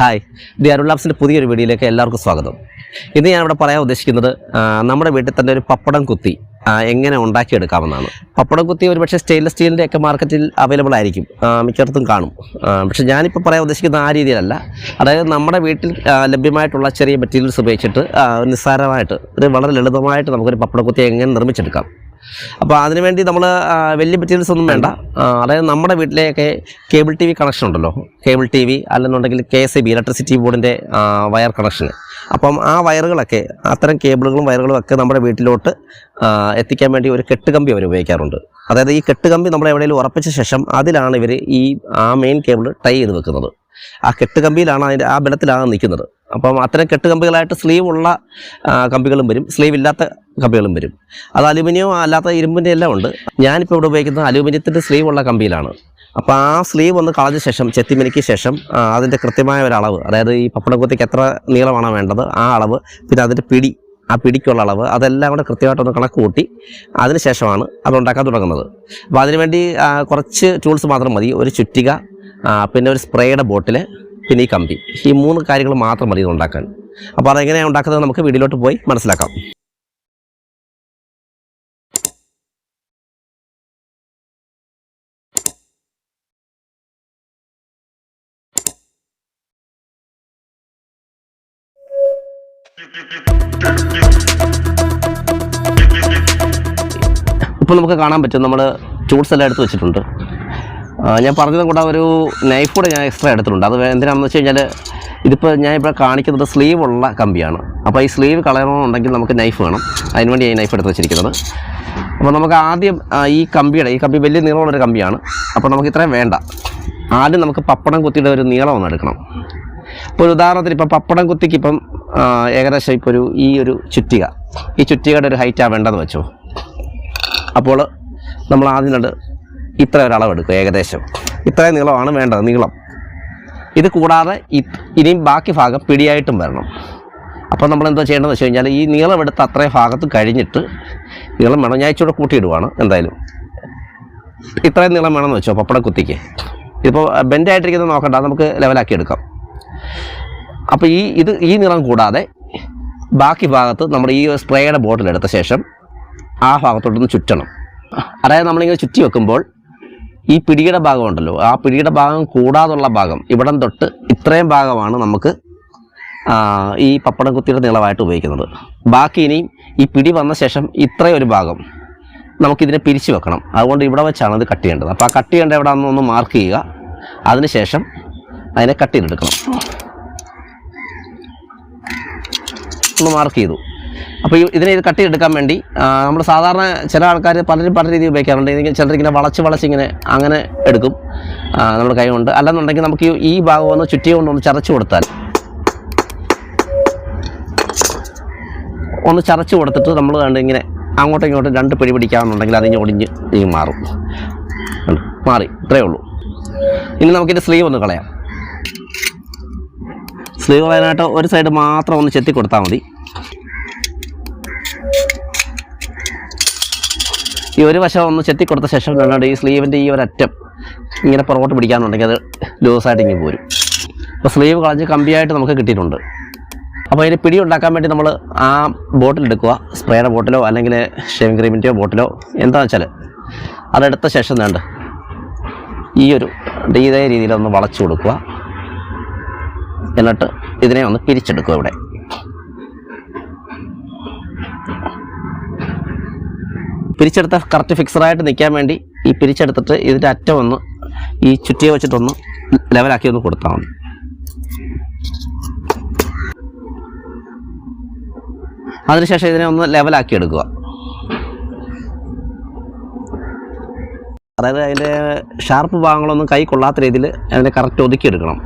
Hi the Arun ലാബ്സിന്റെ പുതിയൊരു വീഡിയോയിലേക്ക് എല്ലാവർക്കും സ്വാഗതം. ഇന്ന് ഞാനിവിടെ പറയാൻ ഉദ്ദേശിക്കുന്നത് നമ്മുടെ വീട്ടിൽ തന്നെ ഒരു പപ്പടം കുത്തി എങ്ങനെ ഉണ്ടാക്കിയെടുക്കാമെന്നാണ്. പപ്പടം കുത്തി ഒരുപക്ഷെ സ്റ്റെയിൻലെസ് സ്റ്റീലിന്റെ ഒക്കെ മാർക്കറ്റിൽ അവൈലബിൾ ആയിരിക്കും മിക്കടത്തും കാണും. പക്ഷേ ഞാനിപ്പോൾ പറയാൻ ഉദ്ദേശിക്കുന്ന ആ രീതിയിലല്ല. അതായത് നമ്മുടെ വീട്ടിൽ ലഭ്യമായിട്ടുള്ള ചെറിയ മെറ്റീരിയൽസ് ഉപയോഗിച്ചിട്ട് നിസ്സാരമായിട്ട് ഒരു വളരെ ലളിതമായിട്ട് നമുക്കൊരു പപ്പടം കുത്തി എങ്ങനെ നിർമ്മിച്ചെടുക്കാം. അപ്പോൾ അതിനുവേണ്ടി നമ്മൾ വലിയ മെറ്റീരിയൽസ് ഒന്നും വേണ്ട. അതായത് നമ്മുടെ വീട്ടിലെയൊക്കെ കേബിൾ ടി വി കണക്ഷൻ ഉണ്ടല്ലോ കേബിൾ ടി വി അല്ലെന്നുണ്ടെങ്കിൽ കെ എസ് ബി ഇലക്ട്രിസിറ്റി ബോർഡിന്റെ വയർ കണക്ഷൻ അപ്പം ആ വയറുകളൊക്കെ അത്തരം കേബിളുകളും വയറുകളും ഒക്കെ നമ്മുടെ വീട്ടിലോട്ട് എത്തിക്കാൻ വേണ്ടി ഒരു കെട്ടുകമ്പി അവർ ഉപയോഗിക്കാറുണ്ട്. അതായത് ഈ കെട്ടുകമ്പി നമ്മൾ എവിടെയെങ്കിലും ഉറപ്പിച്ച ശേഷം അതിലാണ് ഇവർ ഈ ആ മെയിൻ കേബിൾ ടൈ ചെയ്ത് വെക്കുന്നത്. ആ കെട്ടുകമ്പിയിലാണ് അതിന്റെ ആ ബലത്തിലാണ് നിൽക്കുന്നത്. അപ്പം അത്തരം കെട്ടുകമ്പികളായിട്ട് സ്ലീവ് ഉള്ള കമ്പികളും വരും. സ്ലീവ് ഇല്ലാത്ത കമ്പികളും വരും. അത് അലുമിനിയം അല്ലാത്ത ഇരുമ്പിന്റെ എല്ലാം ഉണ്ട്. ഞാനിപ്പോൾ ഇവിടെ ഉപയോഗിക്കുന്നത് അലുമിനിയത്തിന്റെ സ്ലീവ് ഉള്ള കമ്പിയിലാണ്. അപ്പോൾ ആ സ്ലീവ് ഒന്ന് കളഞ്ഞ ശേഷം ചെത്തിമിനിക്ക് ശേഷം അതിന്റെ കൃത്യമായ ഒരു അളവ് അതായത് ഈ പപ്പടക്കുത്തിക്ക് എത്ര നീളമാണ് വേണ്ടത് ആ അളവ് പിന്നെ അതിന്റെ പിടി ആ പിടിക്കുള്ള അളവ് അതെല്ലാം കൂടെ കൃത്യമായിട്ടൊന്ന് കണക്ക് കൂട്ടി അതിന് ശേഷമാണ് അത് ഉണ്ടാക്കാൻ തുടങ്ങുന്നത്. അപ്പോൾ അതിനുവേണ്ടി കുറച്ച് ടൂൾസ് മാത്രം മതി. ഒരു ചുറ്റിക പിന്നെ ഒരു സ്പ്രേയുടെ ബോട്ടിൽ പിന്നെ ഈ കമ്പി. ഈ മൂന്ന് കാര്യങ്ങൾ മാത്രം മതി ഉണ്ടാക്കാൻ. അപ്പോൾ അതെങ്ങനെയാണ് ഉണ്ടാക്കുന്നത് നമുക്ക് വീട്ടിലോട്ട് പോയി മനസ്സിലാക്കാം. ഇപ്പോൾ നമുക്ക് കാണാൻ പറ്റും നമ്മൾ ടൂൾസ് എല്ലാം എടുത്ത് വെച്ചിട്ടുണ്ട്. ഞാൻ പറഞ്ഞതും കൂടെ ഒരു നൈഫ് കൂടെ ഞാൻ എക്സ്ട്രാ എടുത്തിട്ടുണ്ട്. അത് എന്തിനാണെന്ന് വെച്ച് കഴിഞ്ഞാൽ ഇതിപ്പോൾ ഞാൻ ഇപ്പോൾ കാണിക്കുന്നത് സ്ലീവ് ഉള്ള കമ്പിയാണ്. അപ്പോൾ ഈ സ്ലീവ് കളയണമെന്നുണ്ടെങ്കിൽ നമുക്ക് നൈഫ് വേണം. അതിനുവേണ്ടി ഞാൻ നൈഫ് എടുത്ത് വെച്ചിരിക്കുന്നത്. അപ്പോൾ നമുക്ക് ആദ്യം ഈ കമ്പിയുടെ ഈ കമ്പി വലിയ നീളമുള്ളൊരു കമ്പിയാണ്. അപ്പോൾ നമുക്ക് ഇത്രയും വേണ്ട. ആദ്യം നമുക്ക് പപ്പടം കുത്തിയുടെ ഒരു നീളം ഒന്ന് എടുക്കണം. ഇപ്പോൾ ഒരു ഉദാഹരണത്തിന് ഇപ്പം പപ്പടം കുത്തിക്ക് ഇപ്പം ഏകദേശം ഇപ്പോൾ ഒരു ഈ ഒരു ചുറ്റിക. ഈ ചുറ്റികയുടെ ഒരു ഹൈറ്റാണ് വേണ്ടതെന്ന് വെച്ചോ. അപ്പോൾ നമ്മൾ ആദ്യം ഇത്ര ഒരളവ് അളവെടുക്കും ഏകദേശം. ഇത്രയും നീളമാണ് വേണ്ടത് നീളം. ഇത് കൂടാതെ ഇനിയും ബാക്കി ഭാഗം പിടിയായിട്ടും വരണം. അപ്പോൾ നമ്മൾ എന്താ ചെയ്യേണ്ടതെന്ന് വെച്ച് കഴിഞ്ഞാൽ ഈ നീളം എടുത്ത് അത്രയും ഭാഗത്ത് കഴിഞ്ഞിട്ട് നീളം വേണം. ഞാൻ ഇച്ചിരി കൂട്ടിയിടുവാണ് എന്തായാലും. ഇത്രയും നീളം വേണമെന്ന് വെച്ചോ പപ്പട കുത്തിക്ക് ഇതിപ്പോൾ ബെൻഡായിട്ടിരിക്കുന്നത് നോക്കണ്ട നമുക്ക് ലെവലാക്കി എടുക്കാം. അപ്പോൾ ഈ ഇത് ഈ നീളം കൂടാതെ ബാക്കി ഭാഗത്ത് നമ്മൾ ഈ സ്പ്രേയുടെ ബോട്ടിൽ എടുത്ത ശേഷം ആ ഭാഗത്തോട്ടൊന്ന് ചുറ്റണം. അതായത് നമ്മളിങ്ങനെ ചുറ്റി വെക്കുമ്പോൾ ഈ പിടിയുടെ ഭാഗമുണ്ടല്ലോ ആ പിടിയുടെ ഭാഗം കൂടാതുള്ള ഭാഗം ഇവിടം തൊട്ട് ഇത്രയും ഭാഗമാണ് നമുക്ക് ഈ പപ്പടം കുത്തിയുടെ നീളമായിട്ട് ഉപയോഗിക്കുന്നത്. ബാക്കി ഇനിയും ഈ പിടി വന്ന ശേഷം ഇത്രയും ഒരു ഭാഗം നമുക്കിതിനെ പിരിച്ചു വെക്കണം. അതുകൊണ്ട് ഇവിടെ വെച്ചാണ് ഇത് കട്ട് ചെയ്യേണ്ടത്. അപ്പോൾ ആ കട്ട് ചെയ്യേണ്ട എവിടെ ഒന്ന് മാർക്ക് ചെയ്യുക. അതിനുശേഷം അതിനെ കട്ട് ചെയ്തെടുക്കണം. ഒന്ന് മാർക്ക് ചെയ്തു. അപ്പോൾ ഇതിനെ ഇത് കട്ട് എടുക്കാൻ വേണ്ടി നമ്മൾ സാധാരണ ചില ആൾക്കാർ പലരും പല രീതിയിൽ ഉപയോഗിക്കാറുണ്ട്. ചിലരിങ്ങനെ വളച്ച് വളച്ച് ഇങ്ങനെ അങ്ങനെ എടുക്കും. നമ്മുടെ കൈ കൊണ്ട് അല്ലെന്നുണ്ടെങ്കിൽ നമുക്ക് ഈ- ഭാഗം ഒന്ന് ചുറ്റിയ കൊണ്ട് ഒന്ന് ചതച്ച് കൊടുത്താൽ. ഒന്ന് ചതച്ച് കൊടുത്തിട്ട് നമ്മൾ കണ്ട് ഇങ്ങനെ അങ്ങോട്ടും ഇങ്ങോട്ടും രണ്ട് പിടി പിടിക്കാമെന്നുണ്ടെങ്കിൽ അതിങ്ങനെ ഒടിഞ്ഞ് ഈ മാറും. മാറി. ഇത്രയേ ഉള്ളൂ. ഇനി നമുക്കിന്റെ സ്ലീവ് ഒന്ന് കളയാം. സ്ലീവ് കളയാനായിട്ട് ഒരു സൈഡ് മാത്രം ഒന്ന് ചെത്തി കൊടുത്താൽ മതി. ഈ ഒരു വശം ഒന്ന് ചെത്തി കൊടുത്ത ശേഷം കണ്ടോ ഈ സ്ലീവിന്റെ ഈ ഒരു അറ്റം ഇങ്ങനെ പുറകോട്ട് പിടിക്കാന്നുണ്ടെങ്കിൽ അത് ലൂസായിട്ട് ഇങ്ങനെ പോരും. അപ്പോൾ സ്ലീവ് കളഞ്ഞ് കമ്പിയായിട്ട് നമുക്ക് കിട്ടിയിട്ടുണ്ട്. അപ്പോൾ അതിന് പിടി ഉണ്ടാക്കാൻ വേണ്ടി നമ്മൾ ആ ബോട്ടിൽ എടുക്കുക സ്പ്രേയുടെ ബോട്ടിലോ അല്ലെങ്കിൽ ഷേവിംഗ് ക്രീമിന്റെയോ ബോട്ടിലോ എന്താണെന്ന് വെച്ചാൽ അതെടുത്ത ശേഷം വേണ്ട ഈ ഒരു ഇതേ രീതിയിൽ ഒന്ന് വളച്ചു കൊടുക്കുക. എന്നിട്ട് ഇതിനെ ഒന്ന് പിരിച്ചെടുക്കുക ഇവിടെ. പിരിച്ചെടുത്ത കറക്റ്റ് ഫിക്സറായിട്ട് നിൽക്കാൻ വേണ്ടി ഈ പിരിച്ചെടുത്തിട്ട് ഇതിന്റെ അറ്റം ഒന്ന് ഈ ചുറ്റിയെ വെച്ചിട്ടൊന്ന് ലെവലാക്കി ഒന്ന് കൊടുത്താൽ മതി. അതിനുശേഷം ഇതിനെ ഒന്ന് ലെവലാക്കി എടുക്കുക. അതായത് അതിന്റെ ഷാർപ്പ് ഭാഗങ്ങളൊന്നും കൈ കൊള്ളാത്ത രീതിയിൽ അതിനെ കറക്റ്റ് ഒതുക്കിയെടുക്കണം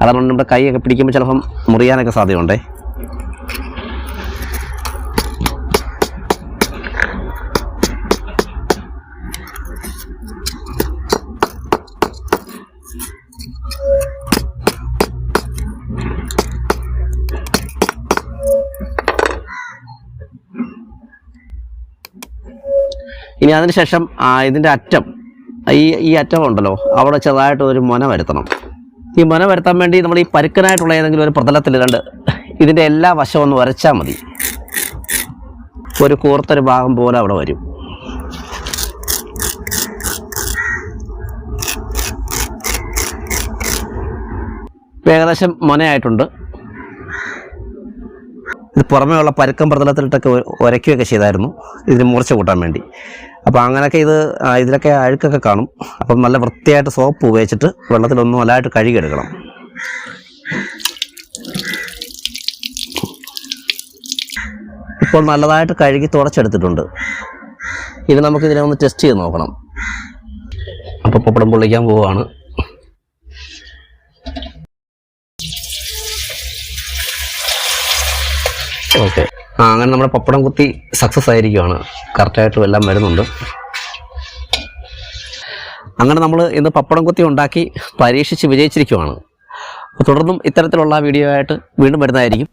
അതാണ് നമ്മുടെ കൈയൊക്കെ പിടിക്കുമ്പോൾ ചിലപ്പം മുറിയാനൊക്കെ സാധ്യതയുണ്ടേ. ഇനി അതിനുശേഷം ഇതിന്റെ അറ്റം ഈ ഈ അറ്റം ഉണ്ടല്ലോ അവിടെ ചെറുതായിട്ട് ഒരു മൊന വരുത്തണം. ഈ മൊന വരുത്താൻ വേണ്ടി നമ്മൾ ഈ പരുക്കനായിട്ടുള്ള ഏതെങ്കിലും ഒരു പ്രതലത്തിൽ രണ്ട് ഇതിന്റെ എല്ലാ വശവും ഒന്ന് വരച്ചാൽ മതി. ഒരു കൂർത്തൊരു ഭാഗം പോലെ അവിടെ വരും. ഏകദേശം മൊനയായിട്ടുണ്ട്. ഇത് പുറമേ ഉള്ള പരുക്കം പ്രതലത്തിലിട്ടൊക്കെ ഉരയ്ക്കുകയൊക്കെ ചെയ്തായിരുന്നു. ഇതിന് മൂർച്ച കൂട്ടാൻ വേണ്ടി. അപ്പോൾ അങ്ങനെയൊക്കെ ഇത് ഇതിലൊക്കെ അഴുക്കൊക്കെ കാണും. അപ്പം നല്ല വൃത്തിയായിട്ട് സോപ്പ് ഉപയോഗിച്ചിട്ട് വെള്ളത്തിലൊന്നും നല്ലതായിട്ട് കഴുകിയെടുക്കണം. ഇപ്പോൾ നല്ലതായിട്ട് കഴുകി തുടച്ചെടുത്തിട്ടുണ്ട്. ഇനി നമുക്ക് ഇതിനെ ഒന്ന് ടെസ്റ്റ് ചെയ്ത് നോക്കണം. അപ്പോൾ പപ്പടം പൊള്ളിക്കാൻ പോവുകയാണ് ഓക്കെ. ആ അങ്ങനെ നമ്മുടെ പപ്പടം കുത്തി സക്സസ് ആയിരിക്കുവാണ്. കറക്റ്റായിട്ടും എല്ലാം വരുന്നുണ്ട്. അങ്ങനെ നമ്മൾ ഇന്ന് പപ്പടം കുത്തി ഉണ്ടാക്കി പരീക്ഷിച്ച് വിജയിച്ചിരിക്കുവാണ്. തുടർന്നും ഇത്തരത്തിലുള്ള വീഡിയോ ആയിട്ട് വീണ്ടും വരുന്നതായിരിക്കും.